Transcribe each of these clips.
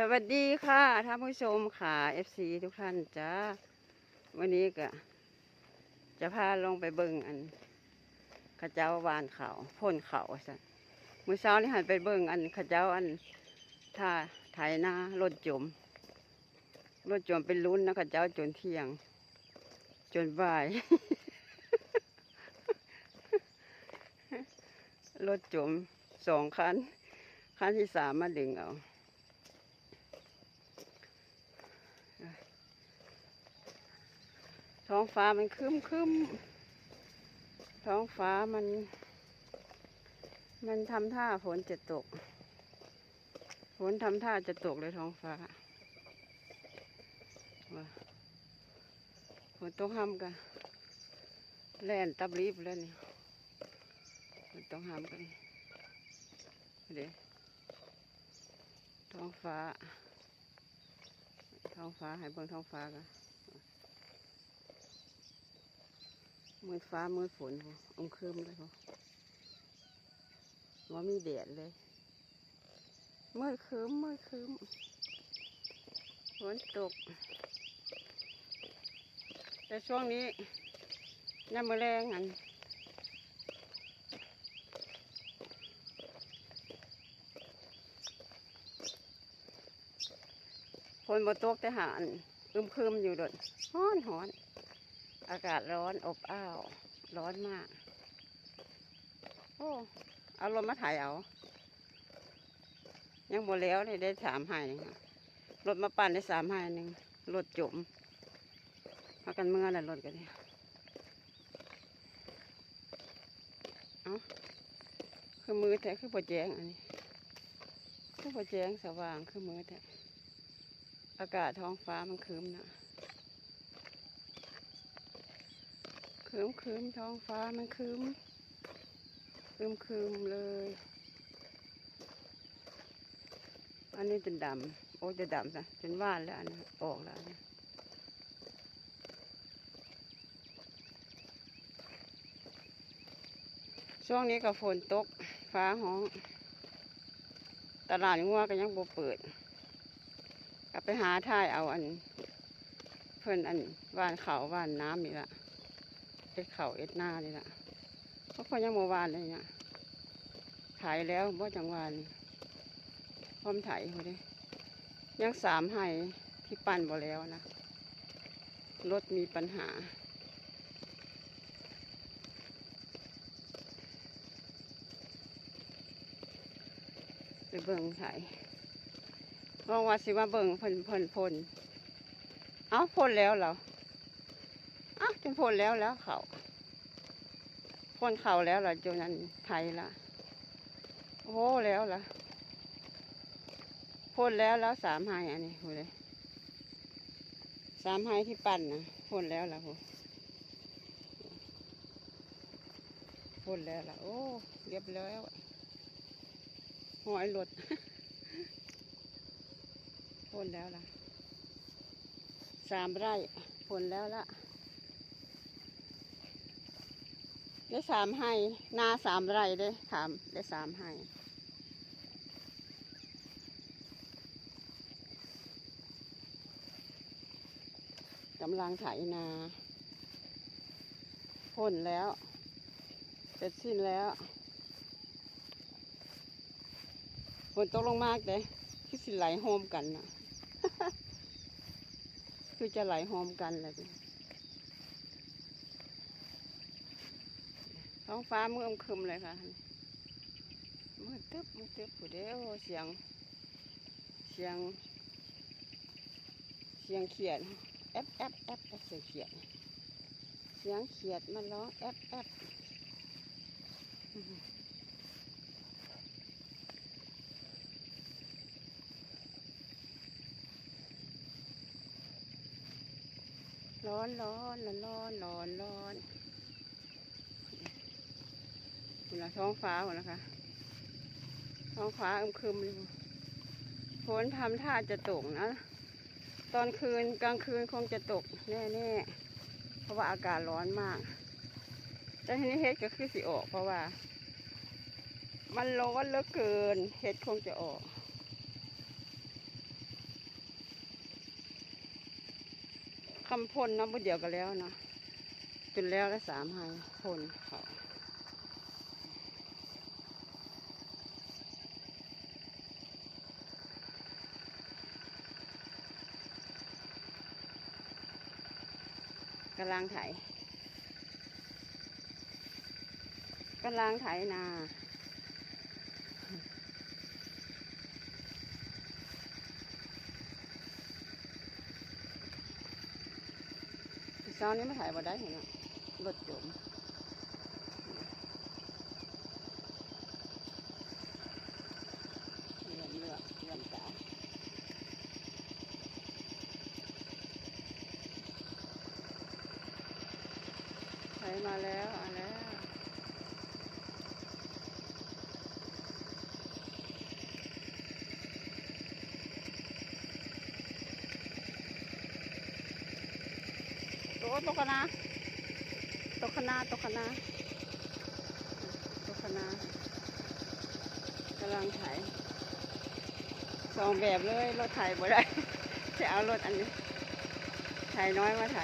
สวัสดีค่ะท่านผู้ชมค่ะ FC ทุกท่านจ้าวันนี้ก็จะพาลงไปเบิ่งอันข้าเจ้าวานเขาพ่นเขาสันมือเช้านี่หันไปเบิ่งอันข้าเจ้าอันท่าไถนารถจมรถจมเป็นลุ้นนะข้าเจ้าจนเที่ยง จนบ่ายรถจมสองคันคันที่สามมาดึงเอา ท้องฟ้ามันคึ้มคึ้มท้องฟ้ามัน มันทำท่าฝนจะตก ฝนทำท่าจะตกเลยท้องฟ้าว่าฝนต้องห้ามกันแล่นตับรีบแล้วนี่ฝนต้องห้ามกันเดี๋ยวท้องฟ้า ท้องฟ้าให้เบิ่งท้องฟ้ากัน มืดฟ้ามืดฝนออมครึมเลยเพอว่ามีแดดเลยมืดครึ้มมืดครึ้มฝนตก แต่ช่วงนี้น้ำมือแรงอันฝนบ่ตกแต่หาอันอึมครึมอยู่ดดฮ้อนหอน อากาศร้อนอบอ้าว ร้อนมาก โอ้เอารถมาถ่ายเอา ยังหมดแล้วเลยได้สามหายหนึ่งรถมาปั่นได้สามหายหนึ่งรถจมมากันเมื่อไรรถกันเนี่ยเอาคือมือแท้คือปอแจงอันนี้คือปอแจงสว่างคือมือแท้อากาศท้องฟ้ามันคืมนะ คืมคืมท้องฟ้ามันคืมคืมคืมเลย อันนี้จนดำโอ้จะดำนะจนว่านแล้วอันนี้ออกแล้วนนี้ช่วงนี้ก็ฝนตก ฟ้าห้อง ตลาดงัวก็ยังบ่เปิดกลับไปหาท่ายเอาอัน เพิ่นอันว่านเขาว่านน้ำนี่ละ เอ็ดเข่าเอ็ดหน้านี่ละเพราะพอยังเมื่อวานเลยเนี่ยถ่ายแล้วบ่จังหวานนี่พร้อมถ่ายเขาเด้ยังสามให้ที่ปั่นบ่แล้วนะรถมีปัญหา ไปเบิ่งถ่ายลองว่าสิมาเบิ่งพ่นพ่นพ่นเอ้าพ่นแล้วเหรอ จนพ้นแล้วแล้วเขาพ้นเขาแล้วล่ะจนนั้นไทยละโอ้แล้วล่ะพ้นแล้วแล้วสามไฮอันนี้หูเลยสามไฮที่ปั่นนะพ้นแล้วล่ะหูพ้นแล้วล่ะโอ้เรียบร้อยแล้วหอยหลุดพ้นแล้วล่ะสามไร่พ้นแล้วล่ะ ได้สามให้นาสามไร่ได้ถามได้สามให้กำลังไถนาพ่นแล้ว เสร็จสิ้นแล้วฝนตกลงมากเลยที่สิไหลโฮมกันนะคือจะไหลโฮมกันเลย ท้องฟ้ามืดครึมเลยค่ะมืดตึ๊บมืดตึ๊บผู้เดียวเสียง เสียง เสียงเขียดแอบแอบแอบแอบเสียงเขียด เสียงเขียดมันร้องแอบแอบอื้อหือร้อนร้อนร้อนร้อนร้อนร้อน คุละท้องฟ้าคุณละค่ะท้องฟ้าอึมครึมฝนทำท่าจะตกนะ ตอนคืนกลางคืนคงจะตกแน่ๆ เพราะว่าอากาศร้อนมาก แต่ทีนี้เห็ดก็คือสิออกเพราะว่า มันร้อนเหลือเกิน เห็ดคงจะออกคำพ่นนาะเมื่เดียวกันแล้วเนาะจนแล้วแล้วสามไฮพ่นเขา กำลังไถกำลังไถนาเช้านี้ไม่ถ่ายบ่ได้เห็นไหมรถจมเหลื่อมเหลือกเหลื่อมตาไถ มาแล้วเอาแล้วโอ้ตกคณะตกคณะตกคณะตกคณะกำลังไถสองแบบเลยรถไถบ่ได้จะเอารถอันนี้ไถน้อยมาไถ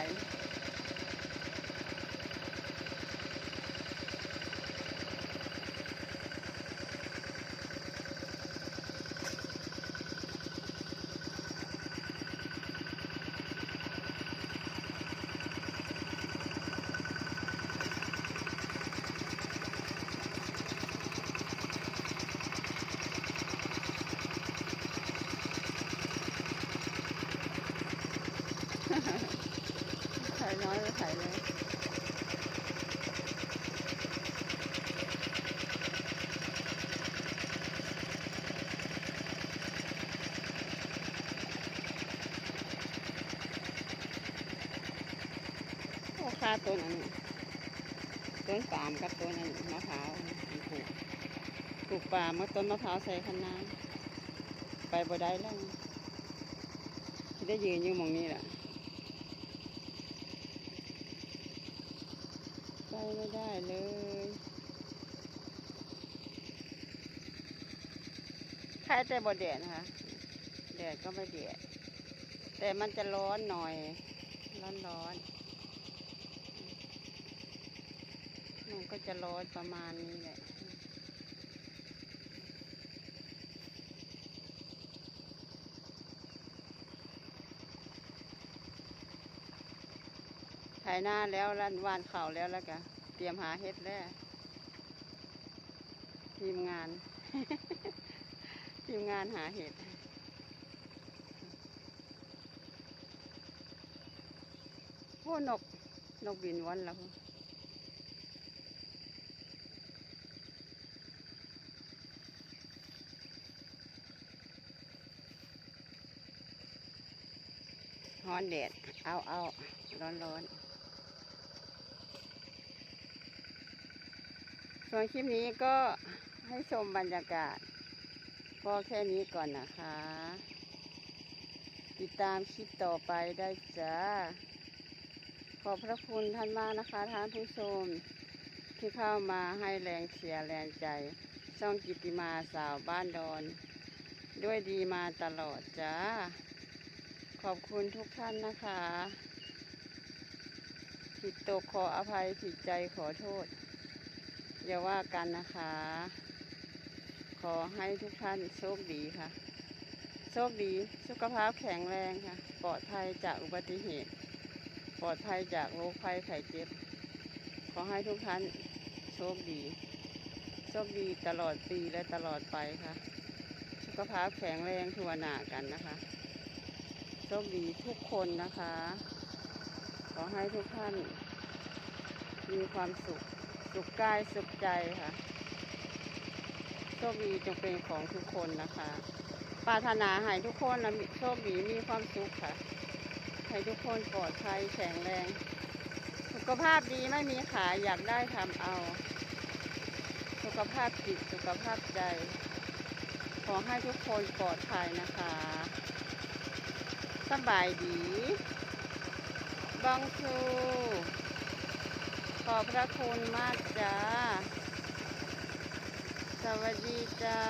น้อยมาไถเลยโอ้ค่าต้นอันนี้ต้นปามกับต้นอันมะพร้าวปลูกปลูกปาล์มกับต้นมะพร้าวใส่คันนาไปบ่ได้แล้วได้ยืนอยู่มองนี้แหละ ไม่ได้เลยใครแต่บ่แดดนะคะแดดก็ไม่แดดแต่มันจะร้อนหน่อย ร้อนร้อนมันก็จะร้อนประมาณนี้แหละถ่ายหน้าแล้วรันวานเข่าแล้วแล้วก็เต รียมหาเฮ็ดแล้วทีมงาน ทีมงานหาเห็ดโอ้นก นกบินวันแล้วร้อนแดด เอาเอาร้อนร้อน ส่วนคลิปนี้ก็ให้ชมบรรยากาศก็แค่นี้ก่อนนะคะ ติดตามคลิปต่อไปได้จ้า ขอบพระคุณท่านมากนะคะท่านผู้ชม ที่เข้ามาให้แรงเชียร์แรงใจ ช่องกิตติมาสาวบ้านดอน ด้วยดีมาตลอดจ้า ขอบคุณทุกท่านนะคะ ผิดตกขออภัยผิดใจขอโทษ อย่าว่ากันนะคะ ขอให้ทุกท่านโชคดีค่ะ โชคดี สุขภาพแข็งแรงค่ะ ปลอดภัยจากอุบัติเหตุ ปลอดภัยจากโรคภัยไข้เจ็บ ขอให้ทุกท่านโชคดี โชคดีตลอดปีและตลอดไปค่ะ สุขภาพแข็งแรงทัวหนากันนะคะ โชคดีทุกคนนะคะ ขอให้ทุกท่านมีความสุข สุขกายสุขใจค่ะโชคดีจงเป็นของทุกคนนะคะปรารถนาให้ทุกคนนะมีโชคดีมีความสุขค่ะให้ทุกคนปลอดภัยแข็งแรง สุขภาพดีไม่มีขายอยากได้ทำเอา สุขภาพจิตสุขภาพใจ ขอให้ทุกคนปลอดภัยนะคะสบายดีบังคู ขอบพระคุณมากจ้า สวัสดีจ้า